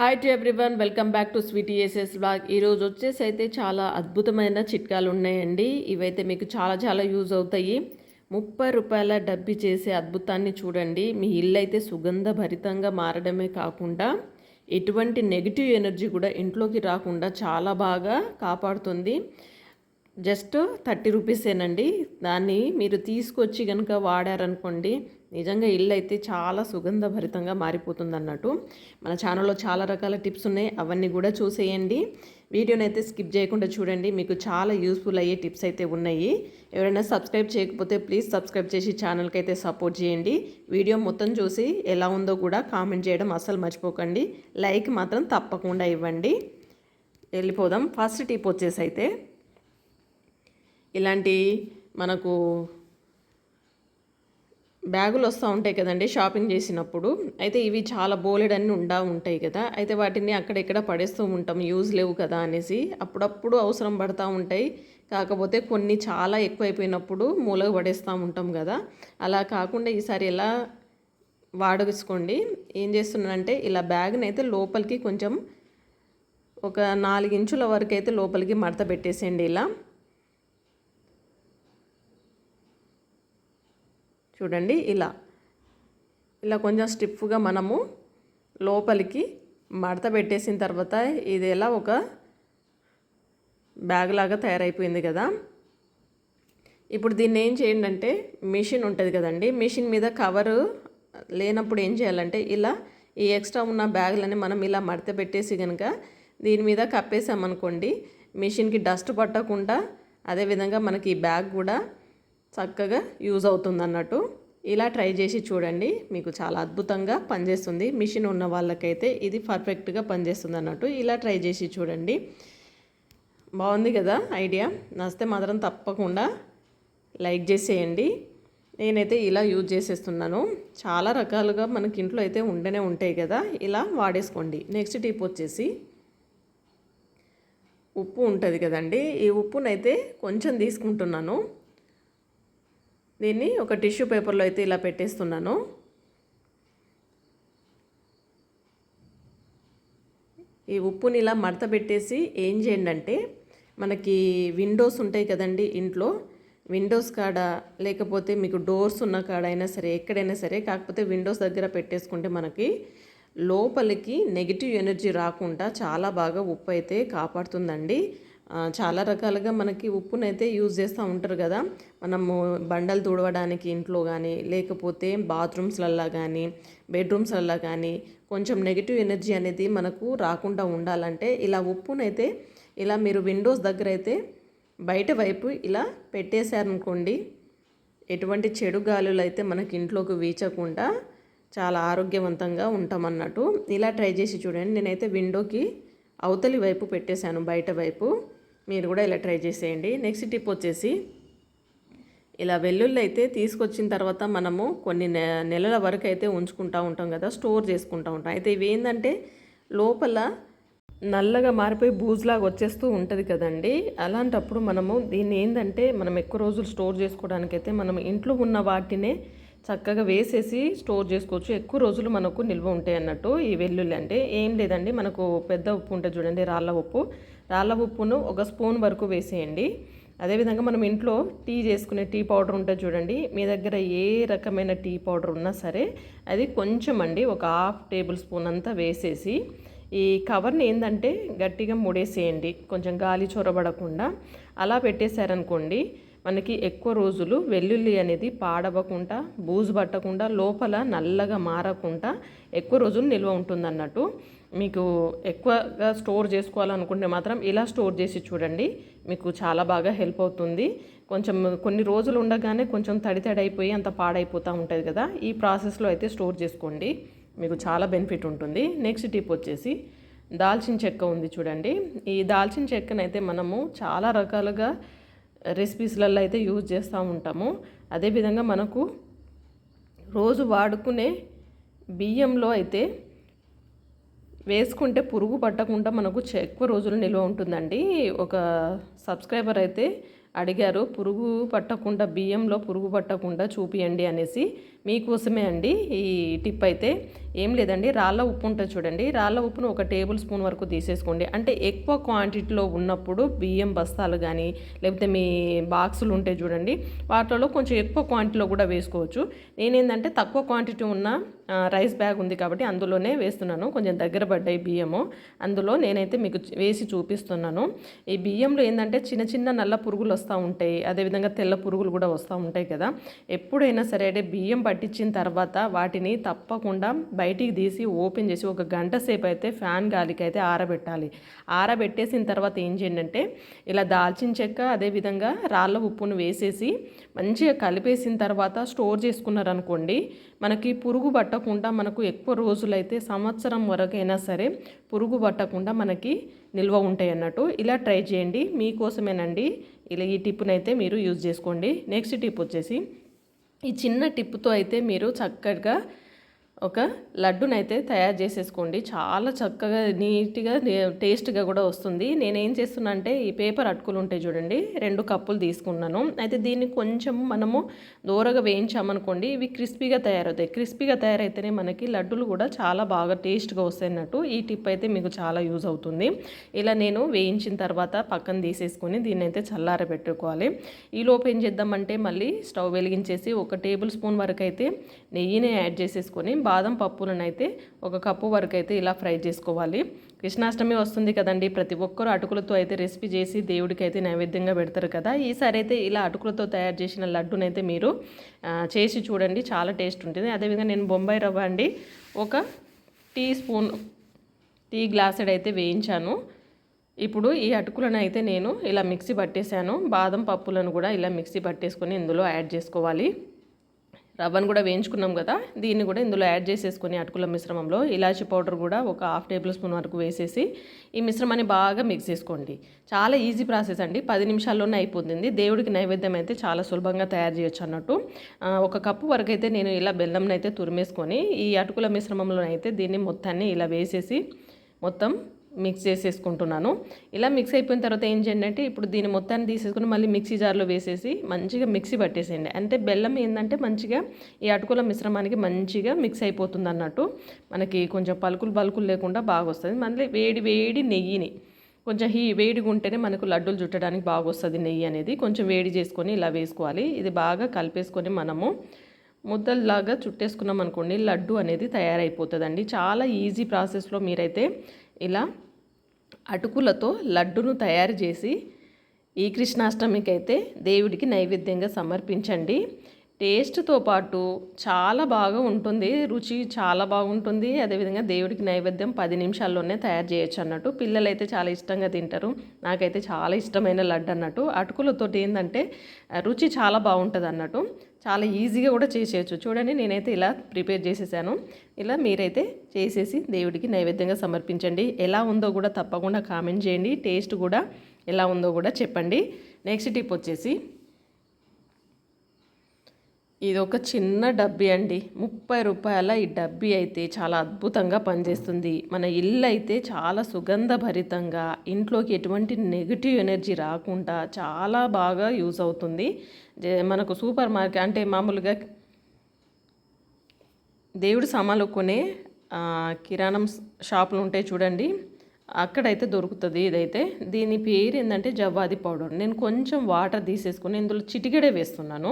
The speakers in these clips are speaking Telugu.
Hi to everyone welcome back to sweet aces blog ఈరోజు వచ్చేసి అయితే చాలా అద్భుతమైన చిట్కాలు ఉన్నాయండి. ఇవైతే మీకు చాలా చాలా యూజ్ అవుతాయి. ముప్పై రూపాయల డబ్బి చేసే అద్భుతాన్ని చూడండి. మీ ఇల్లు అయితే సుగంధ భరితంగా మారడమే కాకుండా ఎటువంటి నెగిటివ్ ఎనర్జీ కూడా ఇంట్లోకి రాకుండా చాలా బాగా కాపాడుతుంది. జస్ట్ థర్టీ రూపీసేనండి దాన్ని మీరు తీసుకొచ్చి కనుక వాడారనుకోండి నిజంగా ఇల్లు అయితే చాలా సుగంధభరితంగా మారిపోతుంది అన్నట్టు మన ఛానల్లో చాలా రకాల టిప్స్ ఉన్నాయి అవన్నీ కూడా చూసేయండి. వీడియోని అయితే స్కిప్ చేయకుండా చూడండి మీకు చాలా యూస్ఫుల్ అయ్యే టిప్స్ అయితే ఉన్నాయి. ఎవరైనా సబ్స్క్రైబ్ చేయకపోతే ప్లీజ్ సబ్స్క్రైబ్ చేసి ఛానల్కి అయితే సపోర్ట్ చేయండి. వీడియో మొత్తం చూసి ఎలా ఉందో కూడా కామెంట్ చేయడం అస్సలు మర్చిపోకండి. లైక్ మాత్రం తప్పకుండా ఇవ్వండి. వెళ్ళిపోదాం. ఫస్ట్ టిప్ వచ్చేసి అయితే ఇలాంటి మనకు బ్యాగులు వస్తూ ఉంటాయి కదండి షాపింగ్ చేసినప్పుడు. అయితే ఇవి చాలా బోలెడన్ని ఉండా ఉంటాయి కదా. అయితే వాటిని అక్కడెక్కడ పడేస్తూ ఉంటాం. యూజ్ లేవు కదా అనేసి అప్పుడప్పుడు అవసరం పడతా ఉంటాయి. కాకపోతే కొన్ని చాలా ఎక్కువైపోయినప్పుడు మూలగ పడేస్తూ ఉంటాం కదా. అలా కాకుండా ఈసారి ఎలా వాడగించుకోండి ఏం చేస్తున్నానంటే ఇలా బ్యాగ్ని అయితే లోపలికి కొంచెం ఒక నాలుగు ఇంచుల వరకు అయితే లోపలికి మడత పెట్టేసేయండి ఇలా. చూడండి ఇలా. ఇలా కొంచెం స్టిఫ్గా మనము లోపలికి మడత పెట్టేసిన తర్వాత ఇది ఎలా ఒక బ్యాగ్ లాగా తయారైపోయింది కదా. ఇప్పుడు దీన్ని ఏం చేయండి అంటే మిషన్ ఉంటుంది కదండి మిషన్ మీద కవరు లేనప్పుడు ఏం చేయాలంటే ఇలా ఈ ఎక్స్ట్రా ఉన్న బ్యాగులని మనం ఇలా మడత పెట్టేసి కనుక దీని మీద కప్పేసామనుకోండి మిషన్కి డస్ట్ పట్టకుండా అదేవిధంగా మనకి ఈ బ్యాగ్ కూడా చక్కగా యూజ్ అవుతుంది అన్నట్టు ఇలా ట్రై చేసి చూడండి. మీకు చాలా అద్భుతంగా పనిచేస్తుంది. మిషన్ ఉన్న వాళ్ళకైతే ఇది పర్ఫెక్ట్గా పనిచేస్తుంది అన్నట్టు ఇలా ట్రై చేసి చూడండి. బాగుంది కదా ఐడియా? నచ్చితే మాత్రం తప్పకుండా లైక్ చేసేయండి. నేనైతే ఇలా యూజ్ చేసేస్తున్నాను. చాలా రకాలుగా మనకి ఇంట్లో అయితే ఉండనే ఉంటాయి కదా. ఇలా వాడేసుకోండి. నెక్స్ట్ టిప్ వచ్చేసి ఉప్పు ఉంటుంది కదండి. ఈ ఉప్పునైతే కొంచెం తీసుకుంటున్నాను. దీన్ని ఒక టిష్యూ పేపర్లో అయితే ఇలా పెట్టేస్తున్నాను. ఈ ఉప్పుని ఇలా మడత పెట్టేసి ఏం చేయండి అంటే మనకి విండోస్ ఉంటాయి కదండి ఇంట్లో విండోస్ కాడ లేకపోతే మీకు డోర్స్ ఉన్న కాడ అయినా సరే ఎక్కడైనా సరే కాకపోతే విండోస్ దగ్గర పెట్టేసుకుంటే మనకి లోపలికి నెగిటివ్ ఎనర్జీ రాకుండా చాలా బాగా ఉప్పు అయితే కాపాడుతుందండి. చాలా రకాలుగా మనకి ఉప్పునైతే యూజ్ చేస్తూ ఉంటారు కదా. మనము బండలు తుడవడానికి ఇంట్లో కానీ లేకపోతే బాత్రూమ్స్లల్లో కానీ బెడ్రూమ్స్లల్లో కానీ కొంచెం నెగిటివ్ ఎనర్జీ అనేది మనకు రాకుండా ఉండాలంటే ఇలా ఉప్పునైతే ఇలా మీరు విండోస్ దగ్గర అయితే బయట వైపు ఇలా పెట్టేశారనుకోండి ఎటువంటి చెడు గాలులు అయితే మనకి ఇంట్లోకి వీచకుండా చాలా ఆరోగ్యవంతంగా ఉంటామన్నట్టు ఇలా ట్రై చేసి చూడండి. నేనైతే విండోకి అవతలి వైపు పెట్టేశాను బయట వైపు. మీరు కూడా ఇలా ట్రై చేసేయండి. నెక్స్ట్ టిప్ వచ్చేసి ఇలా వెల్లుల్లి అయితే తీసుకొచ్చిన తర్వాత మనము కొన్ని నెలల వరకు అయితే ఉంచుకుంటూ ఉంటాం కదా స్టోర్ చేసుకుంటూ ఉంటాం. అయితే ఇవి ఏంటంటే లోపల నల్లగా మారిపోయి బూజులాగా వచ్చేస్తూ ఉంటుంది కదండి. అలాంటప్పుడు మనము దీన్ని ఏంటంటే మనం ఎక్కువ రోజులు స్టోర్ చేసుకోవడానికైతే మనం ఇంట్లో ఉన్న వాటినే చక్కగా వేసేసి స్టోర్ చేసుకోవచ్చు. ఎక్కువ రోజులు మనకు నిల్వ ఉంటాయి అన్నట్టు ఈ వెల్లుల్లి అంటే. ఏం లేదండి మనకు పెద్ద ఉప్పు ఉంటుంది చూడండి రాళ్ళ ఉప్పు. రాళ్ళ ఉప్పును ఒక స్పూన్ వరకు వేసేయండి. అదేవిధంగా మనం ఇంట్లో టీ చేసుకునే టీ పౌడర్ ఉంటుంది చూడండి మీ దగ్గర ఏ రకమైన టీ పౌడర్ ఉన్నా సరే అది కొంచెం అండి ఒక హాఫ్ టేబుల్ స్పూన్ అంతా వేసేసి ఈ కవర్ని ఏంటంటే గట్టిగా ముడేసేయండి. కొంచెం గాలి చొరబడకుండా. అలా పెట్టేశారనుకోండి మనకి ఎక్కువ రోజులు వెల్లుల్లి అనేది పాడవకుండా బూజు పట్టకుండా లోపల నల్లగా మారకుండా ఎక్కువ రోజులు నిల్వ ఉంటుందన్నట్టు. మీకు ఎక్కువగా స్టోర్ చేసుకోవాలనుకుంటే మాత్రం ఇలా స్టోర్ చేసి చూడండి. మీకు చాలా బాగా హెల్ప్ అవుతుంది. కొంచెం కొన్ని రోజులు ఉండగానే కొంచెం తడి తడి అయిపోయి అంత పాడైపోతూ ఉంటుంది కదా. ఈ ప్రాసెస్లో అయితే స్టోర్ చేసుకోండి. మీకు చాలా బెనిఫిట్ ఉంటుంది. నెక్స్ట్ టిప్ వచ్చేసి దాల్చిన చెక్క ఉంది చూడండి. ఈ దాల్చిన చెక్కనైతే మనము చాలా రకాలుగా రెసిపీస్లలో అయితే యూజ్ చేస్తూ ఉంటాము. అదేవిధంగా మనకు రోజు వాడుకునే బియ్యంలో అయితే వేసుకుంటే పురుగు పట్టకుండా మనకు ఎక్కువ రోజులు నిల్వ ఉంటుందండి. ఒక సబ్స్క్రైబర్ అయితే అడిగారు పురుగు పట్టకుండా బియ్యంలో పురుగు పట్టకుండా చూపియండి అనేసి. మీకోసమే అండి ఈ టిప్ అయితే. ఏం లేదండి. రాళ్ళ ఉప్పు ఉంటుంది చూడండి. రాళ్ళ ఉప్పును ఒక టేబుల్ స్పూన్ వరకు తీసేసుకోండి. అంటే ఎక్కువ క్వాంటిటీలో ఉన్నప్పుడు బియ్యం బస్తాలు కానీ లేకపోతే మీ బాక్సులు ఉంటాయి చూడండి వాటిలో కొంచెం ఎక్కువ క్వాంటిటీలో కూడా వేసుకోవచ్చు. నేనేంటంటే తక్కువ క్వాంటిటీ ఉన్న రైస్ బ్యాగ్ ఉంది కాబట్టి అందులోనే వేస్తున్నాను. కొంచెం దగ్గర పడ్డాయి బియ్యము. అందులో నేనైతే మీకు వేసి చూపిస్తున్నాను. ఈ బియ్యంలో ఏంటంటే చిన్న చిన్న నల్ల పురుగులు వస్తూ ఉంటాయి. అదేవిధంగా తెల్ల పురుగులు కూడా వస్తూ ఉంటాయి కదా. ఎప్పుడైనా సరే అంటే బియ్యం పట్టించిన తర్వాత వాటిని తప్పకుండా బయట బయటికి తీసి ఓపెన్ చేసి ఒక గంట సేపు అయితే ఫ్యాన్ గాలికి అయితే ఆరబెట్టాలి. ఆరబెట్టేసిన తర్వాత ఏం చేయండి అంటే ఇలా దాల్చిన చెక్క అదేవిధంగా రాళ్ళ ఉప్పును వేసేసి మంచిగా కలిపేసిన తర్వాత స్టోర్ చేసుకున్నారనుకోండి మనకి పురుగు పట్టకుండా మనకు ఎక్కువ రోజులైతే సంవత్సరం వరకైనా సరే పురుగు పట్టకుండా మనకి నిల్వ ఉంటాయి అన్నట్టు. ఇలా ట్రై చేయండి. మీకోసమేనండి. ఇలా ఈ టిప్నైతే మీరు యూజ్ చేసుకోండి. నెక్స్ట్ టిప్ వచ్చేసి ఈ చిన్న టిప్తో అయితే మీరు చక్కగా ఒక లడ్డునైతే తయారు చేసేసుకోండి. చాలా చక్కగా నీట్గా టేస్ట్గా కూడా వస్తుంది. నేను ఏం చేస్తున్నా అంటే ఈ పేపర్ అటుకులు ఉంటాయి చూడండి రెండు కప్పులు తీసుకున్నాను. అయితే దీన్ని కొంచెం మనము దూరగా వేయించామనుకోండి ఇవి క్రిస్పీగా తయారవుతాయి. క్రిస్పీగా తయారైతేనే మనకి లడ్డులు కూడా చాలా బాగా టేస్ట్గా వస్తాయన్నట్టు ఈ టిప్ అయితే మీకు చాలా యూజ్ అవుతుంది. ఇలా నేను వేయించిన తర్వాత పక్కన తీసేసుకొని దీన్ని అయితే చల్లారబెట్టుకోవాలి ఈ లోపు ఏం చేద్దామంటే మళ్ళీ స్టవ్ వెలిగించేసి ఒక టేబుల్ స్పూన్ వరకు అయితే నెయ్యిని యాడ్ చేసేసుకొని బాదం పప్పులను అయితే ఒక కప్పు వరకు అయితే ఇలా ఫ్రై చేసుకోవాలి. కృష్ణాష్టమి వస్తుంది కదండి ప్రతి ఒక్కరు అటుకులతో అయితే రెసిపీ చేసి దేవుడికి అయితే నైవేద్యంగా పెడతారు కదా. ఈసారి అయితే ఇలా అటుకులతో తయారు చేసిన లడ్డునైతే మీరు చేసి చూడండి చాలా టేస్ట్ ఉంటుంది. అదేవిధంగా నేను బొంబాయి రవ్వ అండి ఒక టీ స్పూన్ టీ గ్లాసెడ్ అయితే వేయించాను. ఇప్పుడు ఈ అటుకులను అయితే నేను ఇలా మిక్సీ పట్టేశాను. బాదం పప్పులను కూడా ఇలా మిక్సీ పట్టేసుకొని ఇందులో యాడ్ చేసుకోవాలి. రవ్వను కూడా వేయించుకున్నాం కదా దీన్ని కూడా ఇందులో యాడ్ చేసేసుకుని అటుకుల మిశ్రమంలో ఇలాచి పౌడర్ కూడా ఒక హాఫ్ టేబుల్ స్పూన్ వరకు వేసేసి ఈ మిశ్రమాన్ని బాగా మిక్స్ చేసుకోండి. చాలా ఈజీ ప్రాసెస్ అండి. పది నిమిషాల్లోనే అయిపోతుంది. దేవుడికి నైవేద్యం అయితే చాలా సులభంగా తయారు చేయొచ్చు అన్నట్టు. ఒక కప్పు వరకు అయితే నేను ఇలా బెల్లంనైతే తురిమేసుకొని ఈ అటుకుల మిశ్రమంలోనైతే దీన్ని మొత్తాన్ని ఇలా వేసేసి మొత్తం మిక్స్ చేసేసుకుంటున్నాను. ఇలా మిక్స్ అయిపోయిన తర్వాత ఏం చేయండి అంటే ఇప్పుడు దీన్ని మొత్తాన్ని తీసేసుకుని మళ్ళీ మిక్సీ జార్లో వేసేసి మంచిగా మిక్సీ పట్టేసేయండి. అంటే బెల్లం ఏంటంటే మంచిగా ఈ అటుకుల మిశ్రమానికి మంచిగా మిక్స్ అయిపోతుంది అన్నట్టు. మనకి కొంచెం పలుకులు పలుకులు లేకుండా బాగా వస్తుంది మళ్ళీ వేడి వేడి నెయ్యిని కొంచెం హీ వేడిగా ఉంటేనే మనకు లడ్డూలు చుట్టడానికి బాగా వస్తుంది నెయ్యి అనేది. కొంచెం వేడి చేసుకొని ఇలా వేసుకోవాలి. ఇది బాగా కలిపేసుకొని మనము ముద్దల్లాగా చుట్టేసుకున్నాం అనుకోండి లడ్డు అనేది తయారైపోతుందండి. చాలా ఈజీ ప్రాసెస్లో మీరైతే ఇలా అటుకులతో లడ్డును తయారు చేసి ఈ కృష్ణాష్టమికి అయితే దేవుడికి నైవేద్యంగా సమర్పించండి. టేస్ట్తో పాటు చాలా బాగా ఉంటుంది రుచి చాలా బాగుంటుంది. అదేవిధంగా దేవుడికి నైవేద్యం పది నిమిషాల్లోనే తయారు చేయొచ్చు అన్నట్టు. పిల్లలు అయితే చాలా ఇష్టంగా తింటారు. నాకైతే చాలా ఇష్టమైన లడ్డు అన్నట్టు. అటుకులతో ఏంటంటే రుచి చాలా బాగుంటుంది అన్నట్టు చాలా ఈజీగా కూడా చేసేయచ్చు. చూడండి నేనైతే ఇలా ప్రిపేర్ చేసేసాను. ఇలా మీరైతే చేసేసి దేవుడికి నైవేద్యంగా సమర్పించండి. ఎలా ఉందో కూడా తప్పకుండా కామెంట్ చేయండి. టేస్ట్ కూడా ఎలా ఉందో కూడా చెప్పండి. నెక్స్ట్ టిప్ వచ్చేసి ఇది ఒక చిన్న డబ్బీ అండి. ముప్పై రూపాయల ఈ డబ్బీ అయితే చాలా అద్భుతంగా పనిచేస్తుంది. మన ఇల్లు అయితే చాలా సుగంధభరితంగా ఇంట్లోకి ఎటువంటి నెగిటివ్ ఎనర్జీ రాకుండా చాలా బాగా యూజ్ అవుతుంది. మనకు సూపర్ మార్కెట్ అంటే మామూలుగా దేవుడి సామాన్లు కొనే కిరాణం షాపులు ఉంటాయి చూడండి. అక్కడైతే దొరుకుతుంది ఇదైతే. దీని పేరు ఏంటంటే జవ్వాది పౌడర్. నేను కొంచెం వాటర్ తీసేసుకొని ఇందులో చిటికెడే వేస్తున్నాను.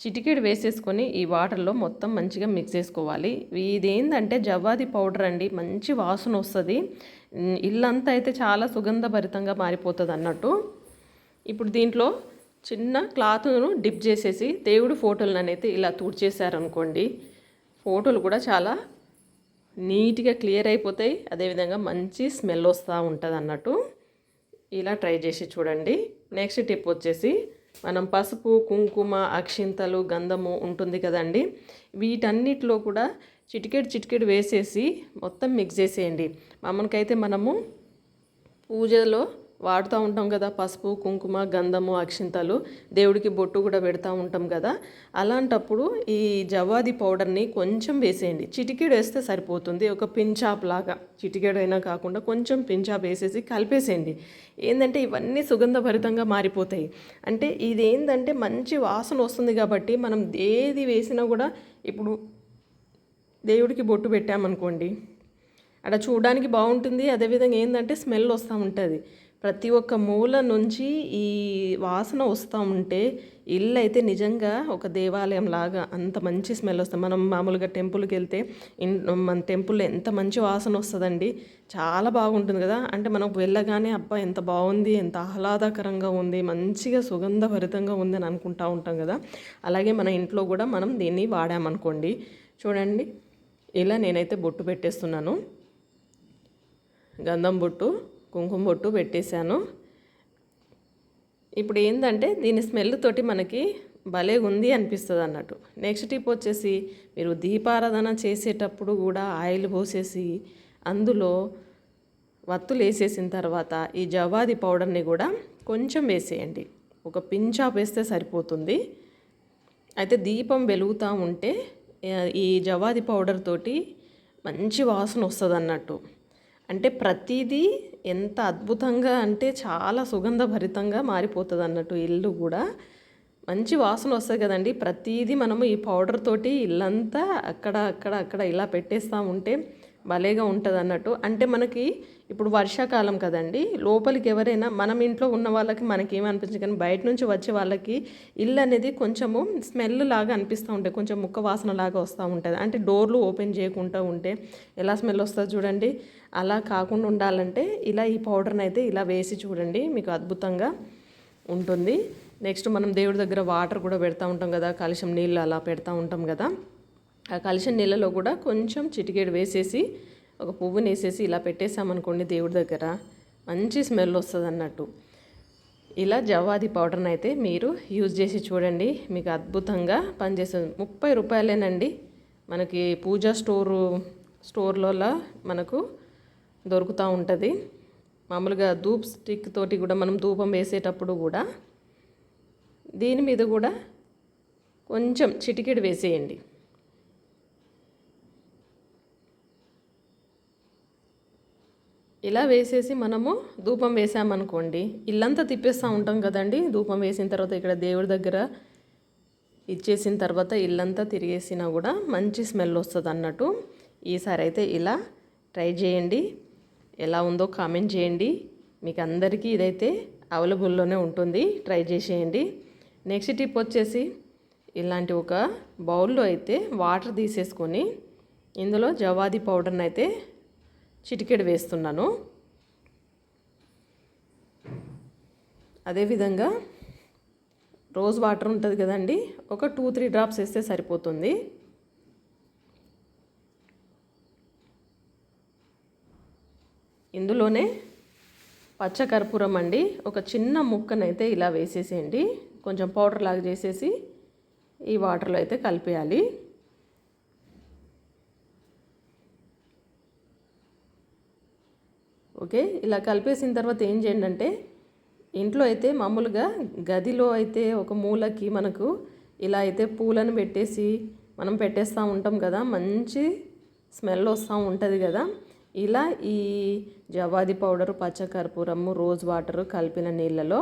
చిటికెడు వేసేసుకొని ఈ వాటర్లో మొత్తం మంచిగా మిక్స్ చేసుకోవాలి. ఇది ఏంటంటే జవ్వాది పౌడర్ అండి. మంచి వాసన వస్తుంది. ఇల్లంతా అయితే చాలా సుగంధభరితంగా మారిపోతుంది అన్నట్టు ఇప్పుడు దీంట్లో చిన్న క్లాత్ను డిప్ చేసేసి దేవుడి ఫోటోలను అయితే ఇలా తుడిచేసారనుకోండి ఫోటోలు కూడా చాలా నీట్గా క్లియర్ అయిపోతాయి. అదేవిధంగా మంచి స్మెల్ వస్తూ ఉంటుంది అన్నట్టు ఇలా ట్రై చేసి చూడండి. నెక్స్ట్ టిప్ వచ్చేసి మనం పసుపు కుంకుమ అక్షింతలు గంధము ఉంటుంది కదండి వీటన్నిటిలో కూడా చిటికెడు చిటికెడు వేసేసి మొత్తం మిక్స్ చేసేయండి. మామూలుకైతే మనము పూజలో వాడుతూ ఉంటాం కదా పసుపు కుంకుమ గంధము అక్షింతలు. దేవుడికి బొట్టు కూడా పెడతా ఉంటాం కదా. అలాంటప్పుడు ఈ జవాది పౌడర్ని కొంచెం వేసేయండి. చిటికెడు వేస్తే సరిపోతుంది. ఒక పించాప్ లాగా. చిటికెడు అయినా కాకుండా కొంచెం పించాప్ వేసేసి కలిపేసేయండి. ఏంటంటే ఇవన్నీ సుగంధభరితంగా మారిపోతాయి. అంటే ఇది ఏంటంటే మంచి వాసన వస్తుంది కాబట్టి మనం ఏది వేసినా కూడా ఇప్పుడు దేవుడికి బొట్టు పెట్టామనుకోండి అక్కడ చూడడానికి బాగుంటుంది. అదేవిధంగా ఏంటంటే స్మెల్ వస్తూ ఉంటుంది. ప్రతి ఒక్క మూల నుంచి ఈ వాసన వస్తూ ఉంటే ఇల్లు అయితే నిజంగా ఒక దేవాలయం లాగా అంత మంచి స్మెల్ వస్తుంది. మనం మామూలుగా టెంపుల్కి వెళ్తే ఇన్ మన టెంపుల్లో ఎంత మంచి వాసన వస్తుందండి. చాలా బాగుంటుంది కదా. అంటే మనం వెళ్ళగానే అబ్బా ఎంత బాగుంది ఎంత ఆహ్లాదకరంగా ఉంది మంచిగా సుగంధభరితంగా ఉంది అని అనుకుంటా ఉంటాం కదా. అలాగే మన ఇంట్లో కూడా మనం దీన్ని వాడామనుకోండి. చూడండి. ఇలా నేనైతే బొట్టు పెట్టేస్తున్నాను. గంధం బొట్టు. కుంకుమ బొట్టు పెట్టేశాను. ఇప్పుడు ఏంటంటే దీని స్మెల్ తోటి మనకి భలే ఉంది అనిపిస్తుంది అన్నట్టు నెక్స్ట్ టిప్ వచ్చేసి మీరు దీపారాధన చేసేటప్పుడు కూడా ఆయిల్ పోసేసి అందులో వత్తులు వేసేసిన తర్వాత ఈ జవాది పౌడర్ని కూడా కొంచెం వేసేయండి. ఒక పించాప్ వేస్తే సరిపోతుంది. అయితే దీపం వెలుగుతూ ఉంటే ఈ జవాది పౌడర్ తోటి మంచి వాసన వస్తుంది అన్నట్టు అంటే ప్రతిదీ ఎంత అద్భుతంగా అంటే చాలా సుగంధభరితంగా మారిపోతుంది అన్నట్టు ఇల్లు కూడా. మంచి వాసన వస్తుంది కదండి. ప్రతిదీ మనము ఈ పౌడర్ తోటి ఇల్లంతా అక్కడ అక్కడ అక్కడ ఇలా పెట్టేస్తూ ఉంటే భలేగా ఉంటుంది అన్నట్టు అంటే మనకి ఇప్పుడు వర్షాకాలం కదండి లోపలికి ఎవరైనా మనం ఇంట్లో ఉన్న వాళ్ళకి మనకి ఏమనిపించదు కానీ బయట నుంచి వచ్చే వాళ్ళకి ఇల్లు అనేది కొంచెము స్మెల్ లాగా అనిపిస్తూ ఉంటాయి కొంచెం ముక్క వాసన లాగా వస్తూ ఉంటుంది. అంటే డోర్లు ఓపెన్ చేయకుండా ఉంటే ఎలా స్మెల్ వస్తుంది చూడండి. అలా కాకుండా ఉండాలంటే ఇలా ఈ పౌడర్ని అయితే ఇలా వేసి చూడండి మీకు అద్భుతంగా ఉంటుంది. నెక్స్ట్ మనం దేవుడి దగ్గర వాటర్ కూడా పెడతా ఉంటాం కదా కలుషం నీళ్ళు అలా పెడతా ఉంటాం కదా. ఆ కలిసిన నీళ్ళలో కూడా కొంచెం చిటికేడు వేసేసి ఒక పువ్వుని వేసేసి ఇలా పెట్టేసామనుకోండి దేవుడి దగ్గర మంచి స్మెల్ వస్తుంది అన్నట్టు. ఇలా జవాది పౌడర్ని అయితే మీరు యూజ్ చేసి చూడండి మీకు అద్భుతంగా పనిచేస్తుంది. ముప్పై రూపాయలేనండి. మనకి పూజా స్టోరు స్టోర్లలో మనకు దొరుకుతూ ఉంటుంది. మామూలుగా ధూప్ స్టిక్ తోటి కూడా మనం ధూపం వేసేటప్పుడు కూడా దీని మీద కూడా కొంచెం చిటికెడు వేసేయండి. ఇలా వేసేసి మనము ధూపం వేసామనుకోండి ఇల్లంతా తిప్పేస్తూ ఉంటాం కదండి. ధూపం వేసిన తర్వాత ఇక్కడ దేవుడి దగ్గర ఇచ్చేసిన తర్వాత ఇల్లంతా తిరిగేసినా కూడా మంచి స్మెల్ వస్తుంది అన్నట్టు. ఈసారి అయితే ఇలా ట్రై చేయండి. ఎలా ఉందో కామెంట్ చేయండి. మీకు అందరికీ ఇదైతే అవైలబుల్లోనే ఉంటుంది. ట్రై చేసేయండి. నెక్స్ట్ టిప్ వచ్చేసి ఇలాంటి ఒక బౌల్లో అయితే వాటర్ తీసేసుకొని ఇందులో జవాది పౌడర్ని అయితే చిటికెడు వేస్తున్నాను. అదేవిధంగా రోజ్ వాటర్ ఉంటుంది కదండి ఒక టూ త్రీ డ్రాప్స్ వేస్తే సరిపోతుంది. ఇందులోనే పచ్చకర్పూరం అండి ఒక చిన్న ముక్కనైతే ఇలా వేసేసేయండి. కొంచెం పౌడర్ లాగా చేసేసి ఈ వాటర్లో అయితే కలిపేయాలి. ఓకే? ఇలా కలిపేసిన తర్వాత ఏం చేయండి అంటే ఇంట్లో అయితే మామూలుగా గదిలో అయితే ఒక మూలకి మనకు ఇలా అయితే పూలను పెట్టేసి మనం పెట్టేస్తూ ఉంటాం కదా మంచి స్మెల్ వస్తూ ఉంటుంది కదా. ఇలా ఈ జవాది పౌడరు పచ్చకర్పూరము రోజ్ వాటరు కలిపిన నీళ్ళలో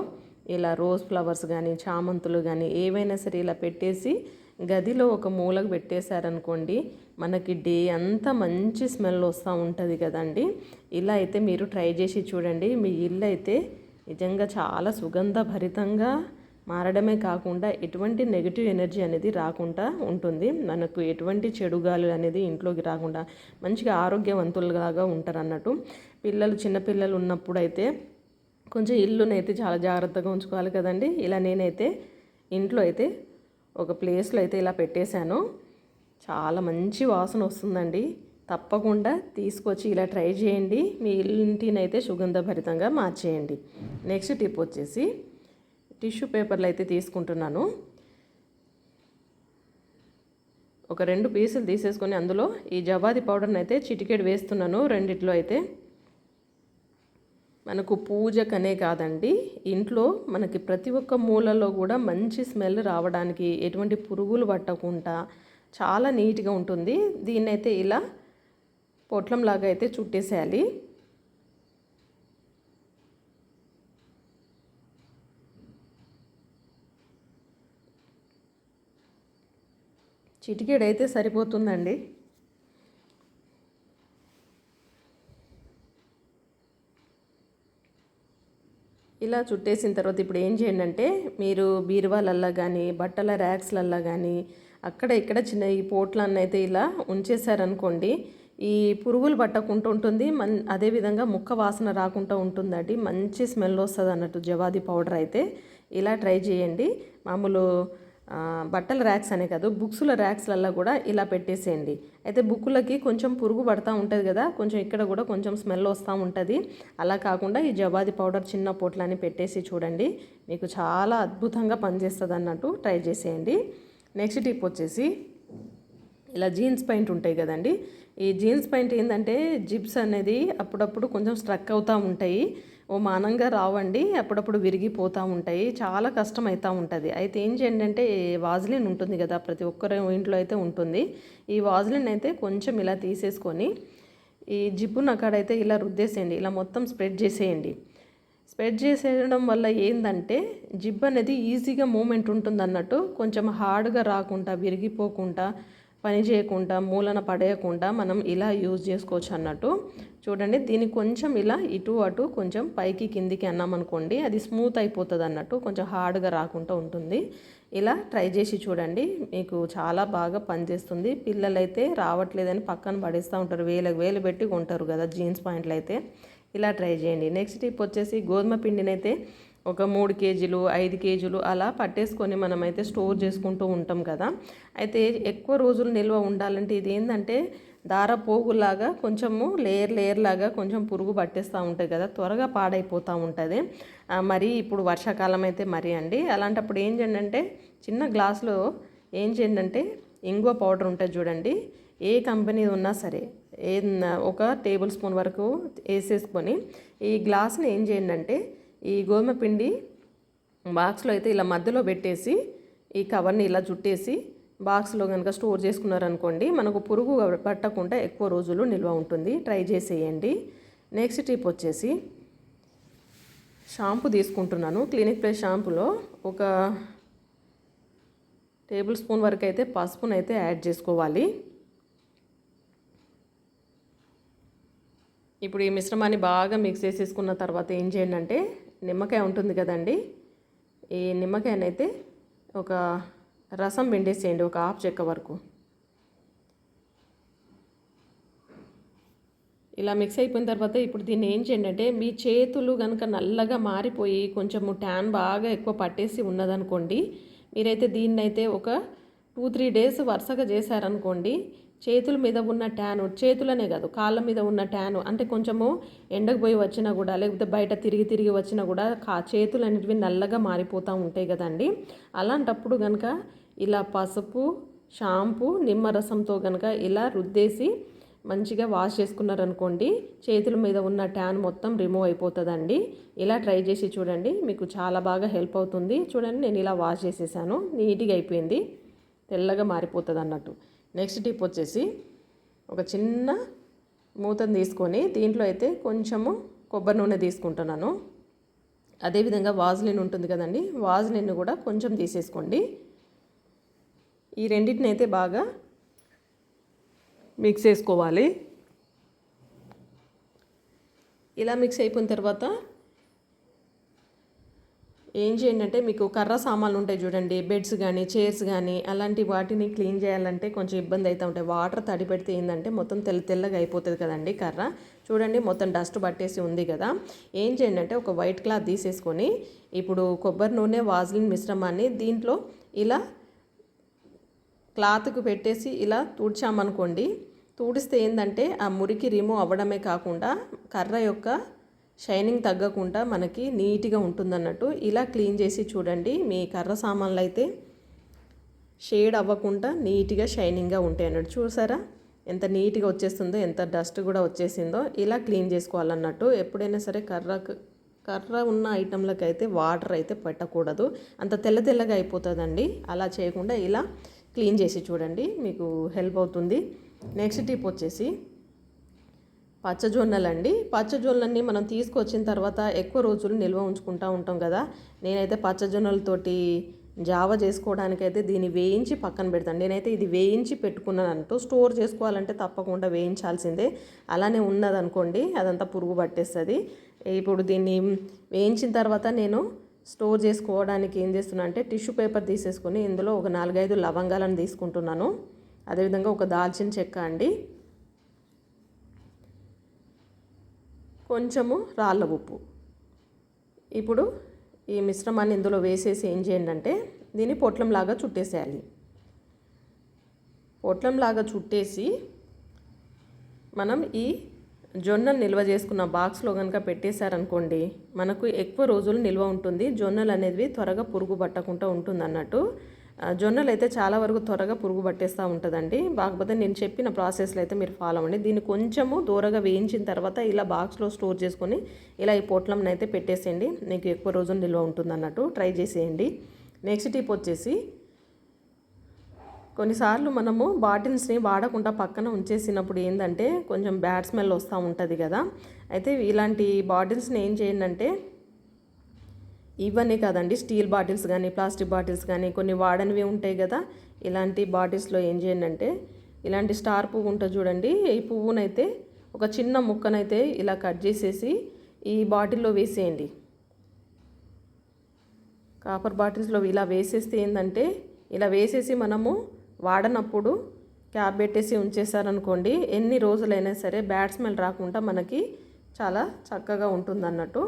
ఇలా రోజ్ ఫ్లవర్స్ కానీ చామంతులు కానీ ఏవైనా సరే ఇలా పెట్టేసి గదిలో ఒక మూలకు పెట్టేశారనుకోండి మనకి డే అంతా మంచి స్మెల్ వస్తూ ఉంటుంది కదండి. ఇలా అయితే మీరు ట్రై చేసి చూడండి. మీ ఇల్లు అయితే నిజంగా చాలా సుగంధభరితంగా మారడమే కాకుండా ఎటువంటి నెగిటివ్ ఎనర్జీ అనేది రాకుండా ఉంటుంది. మనకు ఎటువంటి చెడుగాలు అనేది ఇంట్లోకి రాకుండా మంచిగా ఆరోగ్యవంతులుగా ఉంటారు అన్నట్టు పిల్లలు చిన్నపిల్లలు ఉన్నప్పుడు అయితే కొంచెం ఇల్లునైతే చాలా జాగ్రత్తగా ఉంచుకోవాలి కదండి. ఇలా నేనైతే ఇంట్లో అయితే ఒక ప్లేస్లో అయితే ఇలా పెట్టేశాను. చాలా మంచి వాసన వస్తుందండి. తప్పకుండా తీసుకొచ్చి ఇలా ట్రై చేయండి. మీ ఇంటిని అయితే సుగంధభరితంగా మార్చేయండి. నెక్స్ట్ టిప్ వచ్చేసి టిష్యూ పేపర్లు అయితే తీసుకుంటున్నాను. ఒక రెండు పీసులు తీసేసుకొని అందులో ఈ జవాది పౌడర్ని అయితే చిటికెడు వేస్తున్నాను. రెండిట్లో అయితే మనకు పూజకనే కాదండి. ఇంట్లో మనకి ప్రతి ఒక్క మూలలో కూడా మంచి స్మెల్ రావడానికి ఎటువంటి పురుగులు పట్టకుండా చాలా నీట్గా ఉంటుంది. దీన్నైతే ఇలా పొట్లంలాగా అయితే చుట్టేసేయాలి. చిటికెడైతే సరిపోతుందండి. ఇలా చుట్టేసిన తర్వాత ఇప్పుడు ఏం చేయండి అంటే మీరు బీరువాలల్లా కానీ బట్టల ర్యాక్స్లల్లా కానీ అక్కడ ఇక్కడ చిన్న ఈ పోట్లన్నీ అయితే ఇలా ఉంచేసారనుకోండి ఈ పురుగులు పట్టకుండా ఉంటుంది. మన్ అదేవిధంగా ముక్క వాసన రాకుండా ఉంటుందండి. మంచి స్మెల్ వస్తుంది అన్నట్టు జవాది పౌడర్ అయితే. ఇలా ట్రై చేయండి. మామూలు బట్టల ర్యాక్స్ అనే కాదు బుక్స్ల ర్యాక్స్లల్లో కూడా ఇలా పెట్టేసేయండి. అయితే బుక్కులకి కొంచెం పురుగు పడతా ఉంటుంది కదా కొంచెం ఇక్కడ కూడా కొంచెం స్మెల్ వస్తూ ఉంటుంది. అలా కాకుండా ఈ జవాది పౌడర్ చిన్న పొట్లని పెట్టేసి చూడండి మీకు చాలా అద్భుతంగా పనిచేస్తుంది అన్నట్టు ట్రై చేసేయండి. నెక్స్ట్ టిప్ వచ్చేసి ఇలా జీన్స్ పెయింట్ ఉంటాయి కదండి ఈ జీన్స్ పెయింట్ ఏంటంటే జిప్స్ అనేది అప్పుడప్పుడు కొంచెం స్ట్రక్ అవుతూ ఉంటాయి. ఓ మానంగా రావండి అప్పుడప్పుడు విరిగిపోతూ ఉంటాయి చాలా కష్టం అవుతూ ఉంటుంది. అయితే ఏం చేయండి అంటే వాజ్లిన్ ఉంటుంది కదా ప్రతి ఒక్కరి ఇంట్లో అయితే ఉంటుంది. ఈ వాజ్లిన్ అయితే కొంచెం ఇలా తీసేసుకొని ఈ జిప్పు నకాడైతే ఇలా రుద్దేసేయండి ఇలా మొత్తం స్ప్రెడ్ చేసేయండి. స్ప్రెడ్ చేసేయడం వల్ల ఏంటంటే జిబ్ అనేది ఈజీగా మూమెంట్ ఉంటుంది అన్నట్టు కొంచెం హార్డ్గా రాకుండా విరిగిపోకుండా పని చేయకుండా మూలన పడేయకుండా మనం ఇలా యూజ్ చేసుకోవచ్చు అన్నట్టు. చూడండి దీన్ని కొంచెం ఇలా ఇటు అటు కొంచెం పైకి కిందికి అన్నామనుకోండి అది స్మూత్ అయిపోతుంది అన్నట్టు కొంచెం హార్డ్గా రాకుండా ఉంటుంది. ఇలా ట్రై చేసి చూడండి మీకు చాలా బాగా పనిచేస్తుంది. పిల్లలైతే రావట్లేదని పక్కన పడేస్తూ ఉంటారు వేలకు వేలు పెట్టి కొంటారు కదా జీన్స్ పాయింట్లు అయితే ఇలా ట్రై చేయండి. నెక్స్ట్ టిప్ వచ్చేసి గోధుమ పిండినైతే ఒక మూడు కేజీలు ఐదు కేజీలు అలా పట్టేసుకొని మనమైతే స్టోర్ చేసుకుంటూ ఉంటాం కదా. అయితే ఎక్కువ రోజులు నిల్వ ఉండాలంటే ఇది ఏంటంటే దార పోగులాగా కొంచెము లేయర్ లేయర్ లాగా కొంచెం పురుగు పట్టేస్తూ ఉంటుంది కదా. త్వరగా పాడైపోతూ ఉంటుంది. మరి ఇప్పుడు వర్షాకాలం అయితే మరి అండి. అలాంటప్పుడు ఏం చేయండి అంటే చిన్న గ్లాసులో ఏం చేయండి అంటే ఇంగువ పౌడర్ ఉంటుంది చూడండి. ఏ కంపెనీ ఉన్నా సరే ఏ ఒక టేబుల్ స్పూన్ వరకు వేసేసుకొని ఈ గ్లాస్ని ఏం చేయండి అంటే ఈ గోధుమ పిండి బాక్స్లో అయితే ఇలా మధ్యలో పెట్టేసి ఈ కవర్ని ఇలా చుట్టేసి బాక్స్లో కనుక స్టోర్ చేసుకున్నారనుకోండి మనకు పురుగు పట్టకుండా ఎక్కువ రోజులు నిల్వ ఉంటుంది. ట్రై చేసేయండి. నెక్స్ట్ టిప్ వచ్చేసి షాంపూ తీసుకుంటున్నాను. క్లినిక్ ప్లస్ షాంపూలో ఒక టేబుల్ స్పూన్ వరకు అయితే పసుపును అయితే యాడ్ చేసుకోవాలి. ఇప్పుడు ఈ మిశ్రమాన్ని బాగా మిక్స్ చేసేసుకున్న తర్వాత ఏం చేయండి అంటే నిమ్మకాయ ఉంటుంది కదండి. ఈ నిమ్మకాయనైతే ఒక రసం పిండేసేయండి ఒక హాఫ్ చెక్క వరకు. ఇలా మిక్స్ అయిపోయిన తర్వాత ఇప్పుడు దీన్ని ఏం చేయండి అంటే మీ చేతులు కనుక నల్లగా మారిపోయి కొంచెము ట్యాన్ బాగా ఎక్కువ పట్టేసి ఉన్నదనుకోండి మీరైతే దీన్నైతే ఒక టూ త్రీ డేస్ వరుసగా చేశారనుకోండి చేతుల మీద ఉన్న ట్యాను చేతులనే కాదు కాళ్ళ మీద ఉన్న ట్యాను అంటే కొంచెము ఎండకు పోయి వచ్చినా కూడా లేకపోతే బయట తిరిగి తిరిగి వచ్చినా కూడా కా చేతులు అనేటివి నల్లగా మారిపోతూ ఉంటాయి కదండి. అలాంటప్పుడు కనుక ఇలా పసుపు షాంపూ నిమ్మరసంతో కనుక ఇలా రుద్దేసి మంచిగా వాష్ చేసుకున్నారనుకోండి చేతుల మీద ఉన్న ట్యాన్ మొత్తం రిమూవ్ అయిపోతుందండి. ఇలా ట్రై చేసి చూడండి మీకు చాలా బాగా హెల్ప్ అవుతుంది. చూడండి నేను ఇలా వాష్ చేసేసాను నీట్గా అయిపోయింది తెల్లగా మారిపోతుంది అన్నట్టు నెక్స్ట్ టిప్ వచ్చేసి ఒక చిన్న మూతను తీసుకొని దీంట్లో అయితే కొంచెము కొబ్బరి నూనె తీసుకుంటున్నాను. అదేవిధంగా వాజ్లిన్ ఉంటుంది కదండి వాజ్లిన్ కూడా కొంచెం తీసేసుకోండి. ఈ రెండింటిని అయితే బాగా మిక్స్ చేసుకోవాలి. ఇలా మిక్స్ అయిపోయిన తర్వాత ఏం చేయండి అంటే మీకు కర్ర సామాన్లు ఉంటాయి చూడండి బెడ్స్ కానీ చైర్స్ కానీ అలాంటి వాటిని క్లీన్ చేయాలంటే కొంచెం ఇబ్బంది అవుతూ ఉంటాయి. వాటర్ తడి పెడితే ఏంటంటే మొత్తం తెల్ల తెల్లగా అయిపోతుంది కదండి కర్ర. చూడండి మొత్తం డస్ట్ పట్టేసి ఉంది కదా. ఏం చేయండి అంటే ఒక వైట్ క్లాత్ తీసేసుకొని ఇప్పుడు కొబ్బరి నూనె వాజ్లిన్ మిశ్రమాన్ని దీంట్లో ఇలా క్లాత్కు పెట్టేసి ఇలా తుడిచామనుకోండి తుడిస్తే ఏంటంటే ఆ మురికి రిమూవ్ అవ్వడమే కాకుండా కర్ర యొక్క షైనింగ్ తగ్గకుండా మనకి నీట్గా ఉంటుందన్నట్టు ఇలా క్లీన్ చేసి చూడండి. మీ కర్ర సామాన్లు అయితే షేడ్ అవ్వకుండా నీట్గా షైనింగ్గా ఉంటాయి అన్నట్టు చూసారా? ఎంత నీట్గా వచ్చేస్తుందో ఎంత డస్ట్ కూడా వచ్చేసిందో ఇలా క్లీన్ చేసుకోవాలన్నట్టు. ఎప్పుడైనా సరే కర్రకు కర్ర ఉన్న ఐటెంలకు అయితే వాటర్ అయితే పెట్టకూడదు. అంత తెల్ల తెల్లగా అయిపోతుందండి. అలా చేయకుండా ఇలా క్లీన్ చేసి చూడండి. మీకు హెల్ప్ అవుతుంది. నెక్స్ట్ టిప్ వచ్చేసి పచ్చజొన్నలు అండి పచ్చజొన్నలన్నీ మనం తీసుకొచ్చిన తర్వాత ఎక్కువ రోజులు నిల్వ ఉంచుకుంటూ ఉంటాం కదా. నేనైతే పచ్చజొన్నలతోటి జావ చేసుకోవడానికైతే దీన్ని వేయించి పక్కన పెడతాను. నేనైతే ఇది వేయించి పెట్టుకున్నాను అంటూ స్టోర్ చేసుకోవాలంటే తప్పకుండా వేయించాల్సిందే. అలానే ఉన్నదనుకోండి అదంతా పురుగు పట్టేస్తుంది. ఇప్పుడు దీన్ని వేయించిన తర్వాత నేను స్టోర్ చేసుకోవడానికి ఏం చేస్తున్నా అంటే టిష్యూ పేపర్ తీసేసుకొని ఇందులో ఒక నాలుగైదు లవంగాలను తీసుకుంటున్నాను. అదేవిధంగా ఒక దాల్చిన చెక్క అండి. కొంచెము రాళ్ళ ఉప్పు. ఇప్పుడు ఈ మిశ్రమాన్ని ఇందులో వేసేసి ఏం చేయండి అంటే దీన్ని పొట్లంలాగా చుట్టేసేయాలి. పొట్లంలాగా చుట్టేసి మనం ఈ జొన్నలు నిల్వ చేసుకున్న బాక్స్లో కనుక పెట్టేశారనుకోండి మనకు ఎక్కువ రోజులు నిల్వ ఉంటుంది. జొన్నలు అనేవి త్వరగా పురుగు పట్టకుండా ఉంటుంది అన్నట్టు జొన్నలు అయితే చాలా వరకు త్వరగా పురుగు పట్టేస్తూ ఉంటుందండి. కాకపోతే నేను చెప్పిన ప్రాసెస్లో అయితే మీరు ఫాలో అవ్వండి. దీన్ని కొంచెము దూరగా వేయించిన తర్వాత ఇలా బాక్స్లో స్టోర్ చేసుకొని ఇలా ఈ పొట్లంని అయితే పెట్టేసేయండి. మీకు ఎక్కువ రోజులు నిల్వ ఉంటుంది అన్నట్టు ట్రై చేసేయండి. నెక్స్ట్ టిప్ వచ్చేసి కొన్నిసార్లు మనము బాటిల్స్ని వాడకుండా పక్కన ఉంచేసినప్పుడు ఏంటంటే కొంచెం బ్యాడ్ స్మెల్ వస్తూ ఉంటుంది కదా. అయితే ఇలాంటి బాటిల్స్ని ఏం చేయండి అంటే ఇవన్నీ కాదండి స్టీల్ బాటిల్స్ కానీ ప్లాస్టిక్ బాటిల్స్ కానీ కొన్ని వాడనివి ఉంటాయి కదా. ఇలాంటి బాటిల్స్లో ఏం చేయండి అంటే ఇలాంటి స్టార్ పువ్వు ఉంటుంది చూడండి ఈ పువ్వునైతే ఒక చిన్న ముక్కనైతే ఇలా కట్ చేసేసి ఈ బాటిల్లో వేసేయండి. కాపర్ బాటిల్స్లో ఇలా వేసేస్తే ఏంటంటే ఇలా వేసేసి మనము వాడనప్పుడు క్యాప్ పెట్టేసి ఉంచేసారనుకోండి ఎన్ని రోజులైనా సరే బ్యాడ్ స్మెల్ రాకుండా మనకి చాలా చక్కగా ఉంటుంది అన్నట్టు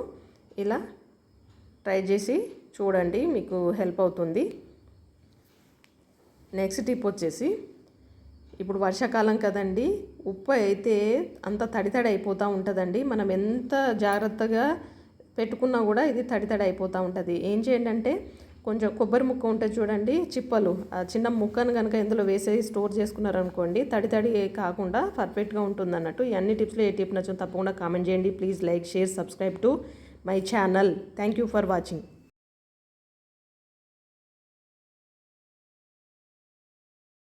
ఇలా ట్రై చేసి చూడండి మీకు హెల్ప్ అవుతుంది. నెక్స్ట్ టిప్ వచ్చేసి ఇప్పుడు వర్షాకాలం కదండి ఉప్పు అయితే అంత తడితడి అయిపోతూ ఉంటుందండి. మనం ఎంత జాగ్రత్తగా పెట్టుకున్నా కూడా ఇది తడితడి అయిపోతూ ఉంటుంది. ఏం చేయండి అంటే కొంచెం కొబ్బరి ముక్క ఉంటుంది చూడండి చిప్పలు. ఆ చిన్న ముక్కను కనుక ఇందులో వేసేసి స్టోర్ చేసుకున్నారనుకోండి తడి తడి కాకుండా పర్ఫెక్ట్గా ఉంటుంది అన్నట్టు ఈ అన్ని టిప్స్లో ఏ టిప్ నచ్చిన తప్పకుండా కామెంట్ చేయండి. Please like share subscribe to my channel. Thank you for watching.